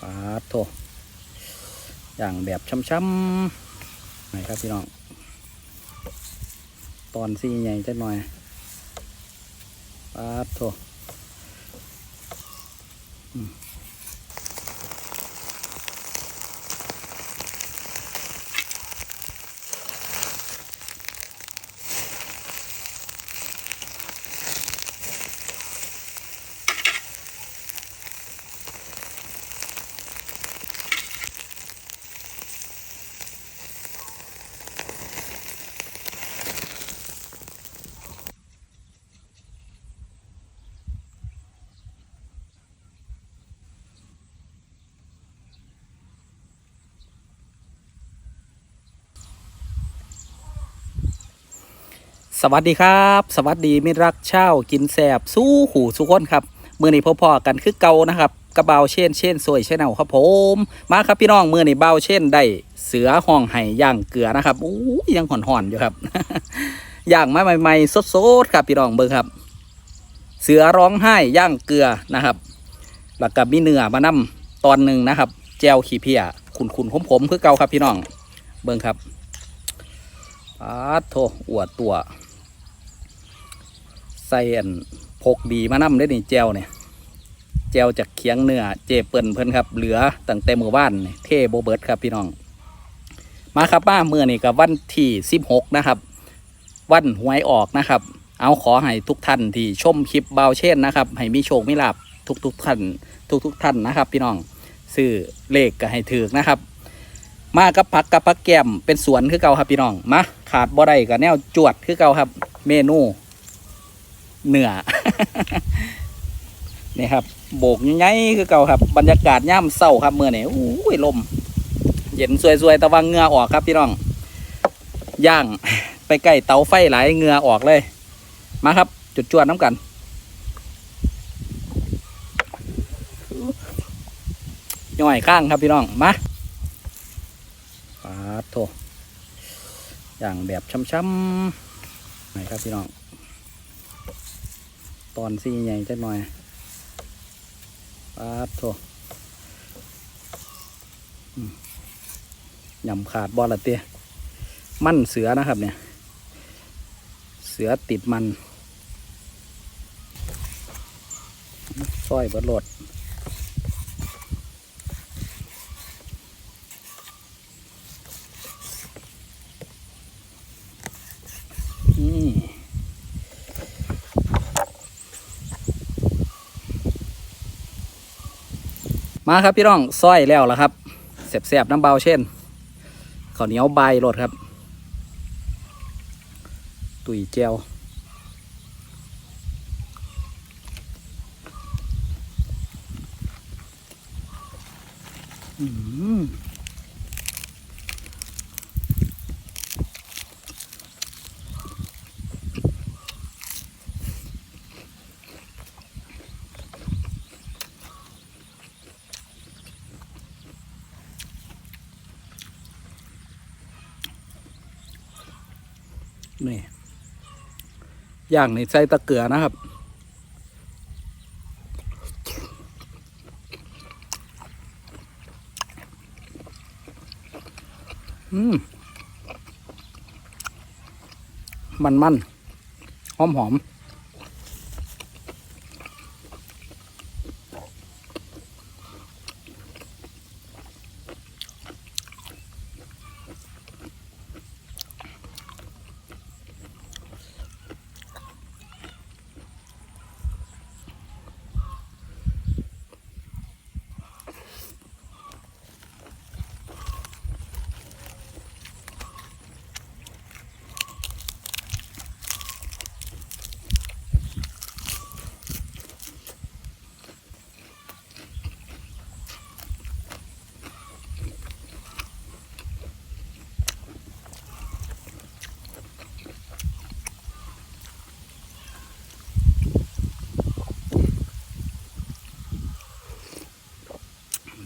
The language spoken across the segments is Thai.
ปาดโถอย่างแบบช้ำๆไหนครับพี่น้อง ตอนซีใหญ่จักหน่อยปาดโถอืม สวัสดีครับ สวัสดีมิตรรักเช่ากินแสบสู้หูสุกคนครับมือนี้พ่อๆกันคือเก่านะครับกระเบาเช่นเช่นสวยเช่นเอาครับผม มาครับพี่น้องมือนี้เบาเช่นได้เสือห้องไห่ย่างเกลือนะครับอู้ยังห่อนๆอยู่ครับย่างมาใหม่ๆสดๆครับพี่น้องเบิ่งครับ เสือร้องไห้ย่างเกลือนะครับแล้วก็มีเนื้อมานํตอนหนึ่งนะครับ แจวขี้เพียขุนๆขมๆคือเก่าครับพี่น้องเบิ่งครับปาโถอวดตัว ใส่อันพกดีมานำได้นี่แจวเนี่ยแจวจากเคียงเนื้อเจเปิ่นเพิ่นครับ เหลือตั้งแต่มือว่านเท่โบเบิร์ดครับพี่น้อง มาครับมาเมื่อนี่กับวันที่สิบหกนะครับ วันหวยออกนะครับ เอาขอให้ทุกท่านที่ชมคลิปเบาเช่นนะครับ ให้มีโชคมีลาบทุกทุกๆท่านทุกทุกๆท่านนะครับ พี่น้องซื้อเลขก็ให้ถือนะครับ มากับผักกับผักแก้มเป็นสวนคือเก่าครับพี่น้องมาขาดบ่ได้กับแนวจวดคือเก่าครับ เมนู เหนือนี่ครับ โบกใหญ่ๆคือเก่าครับ บรรยากาศย่ำเศร้าครับเมื่อนี่อุ้ยลม เย็นสวยๆแต่ว่าเงือออกครับพี่น้อง ย่างไปใกล้เตาไฟหลายเงือออกเลย มาครับ จุดจวนน้ำกันย่อยข้างครับพี่น้อง มาปาดโถอย่างแบบช้ำๆไหนครับพี่น้อง ตอนซีใหญ่จักหน่อยปาบโถอืมยำขาดบอลละเตี้ยมันเสือนะครับเนี่ย เสือติดมันสร้อยเบิดโหลด นี่ มาครับพี่น้องซอยแล้วล่ะครับเสียบๆน้ำเบาเช่นข้าวเหนียวใบรดครับ ตุยเจลอืม นี่ย่างในใส่ตะเกียนะครับ อืม มันมันหอมหอม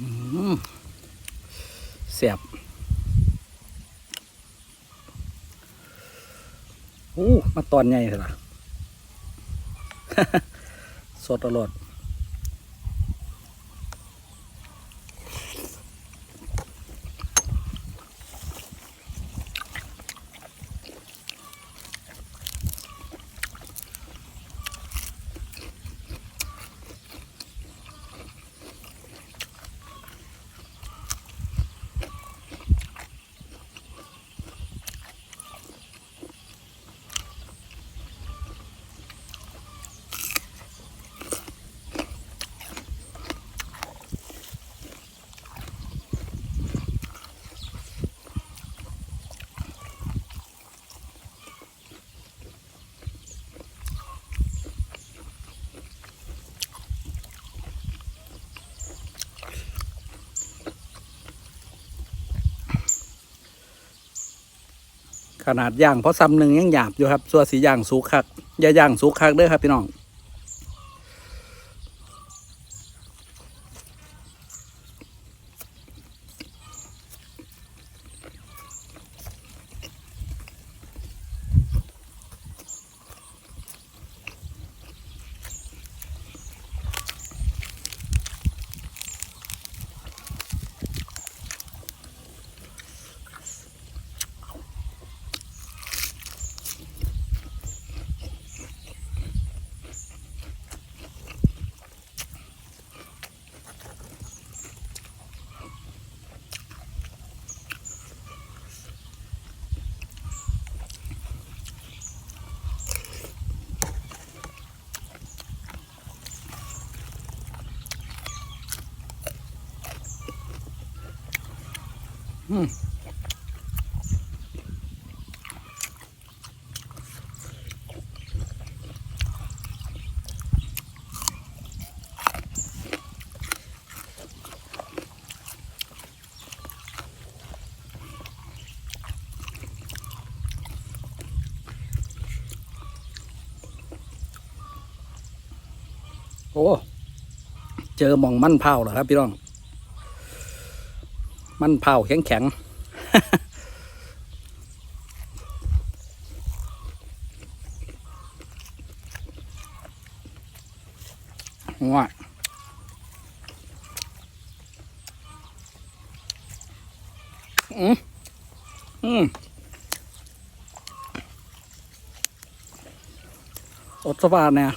อืม เสียบอู้มาตอนใหญ่เลยล่ะ สดตลอด ขนาดย่างเพราะซ้ำหนึ่งยังหยาบอยู่ครับส่วนสีย่างสุกคักอย่าย่างสุกคักเด้อครับพี่น้อง โอ้ เจอมองมันเผาเหรอครับพี่น้อง มันเผาแข็งแข็งว่าอืมอืมอดสบายเนี่ย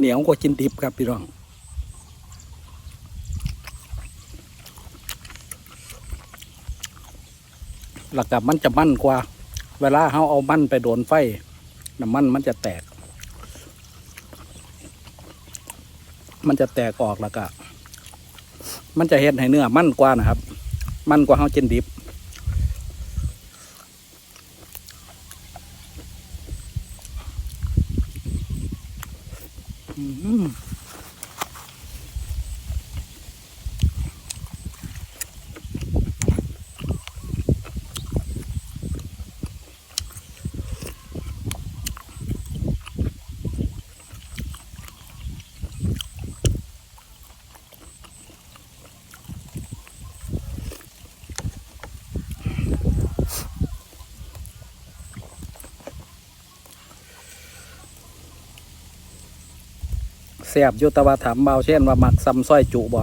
เหนียวกว่ากินดิบครับพี่น้องหลักกับมันจะมั่นกว่า เวลาเขาเอามันไปโดนไฟน้ำมันมันจะแตก มันจะแตกออกแล้วก็มันจะเห็นให้เนื้อมั่นกว่านะครับ มั่นกว่าเขากินดิบ อื แซ่บยุตะวาถามเบาเช่นว่ามักซ้ำส้อยจุบ่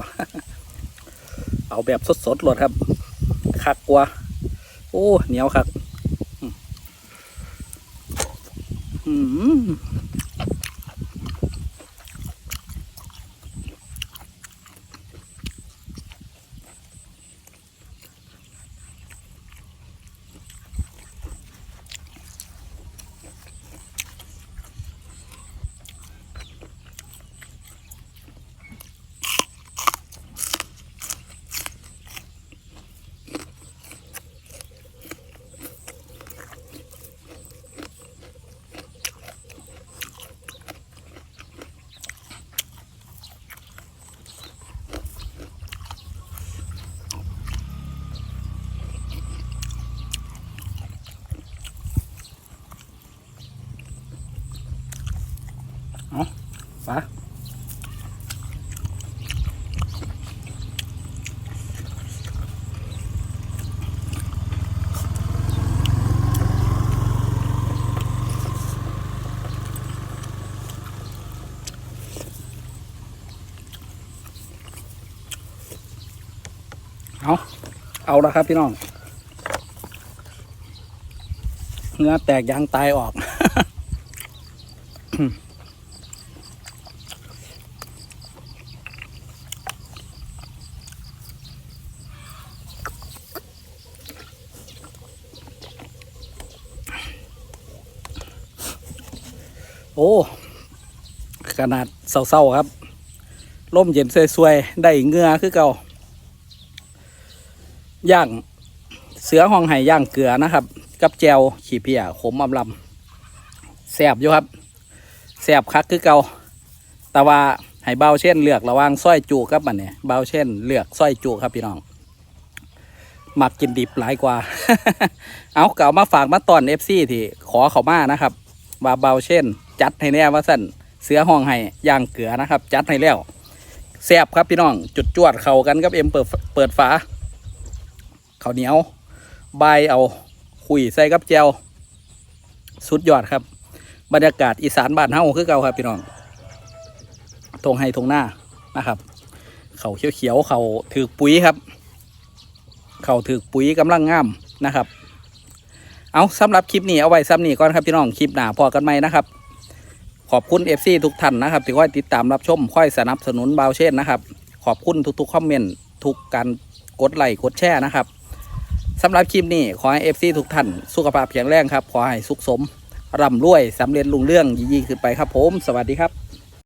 เอาแบบสดๆหลดครับคักกว่าโอ้เหนียวคักอืมฟ้า เอาเอาละครับพี่น้องเนื้อแตกยางตายออก โอ้ ขนาดเศร้าๆครับร่มเย็นสวยๆ ได้เงือคือเก่า ย่างเสือห้องไห่ย่างเกลือนะครับ กับแจวขี้เพียขมอำลำแสบอยู่ครับแสบคักคือเก่าแต่ว่าให้เบาเช่นเลือกระว่างส้อยจูกับมันเนี่ยเบาเช่นเลือกส้อยจูครับพี่น้องมักกินดิบหลายกว่า เอาเก่ามาฝากมาตอนเอฟซีที่ขอเขามานะครับว่าเบาเช่น จัดให้แน่ว่าสั่นเสือห้องให้ย่างเกลือนะครับ จัดให้แล้วแซบครับพี่น้องจุดจวดเข้ากันกับเอ็มเปิดเปิดฝา ข้าวเหนียวใบเอาคุยใส่กับแจวสุดยอดครับ บรรยากาศอีสานบ้านเฮาคือเก่าครับพี่น้องทงให้ทงหน้านะครับเขาเขียวๆเขาถือปุ๋ยครับ เขาถือปุ๋ยกำลังงามนะครับ เอาสำหรับคลิปนี้เอาไว้ซ้ำนี้ก่อนครับพี่น้องคลิปหน้าพอกันไหมนะครับ ขอบคุณ FC ทุกท่านนะครับที่คอยติดตามรับชมคอยสนับสนุนบาวเช่นนะครับ ขอบคุณทุกๆคอมเมนต์ทุกการกดไลค์กดแชร์นะครับ สำหรับคลิปนี้ขอให้ FC ทุกท่านสุขภาพแข็งแรงครับ ขอให้สุขสมร่ำรวยสำเร็จลุงเรื่องยิ่งขึ้นไปครับผม สวัสดีครับ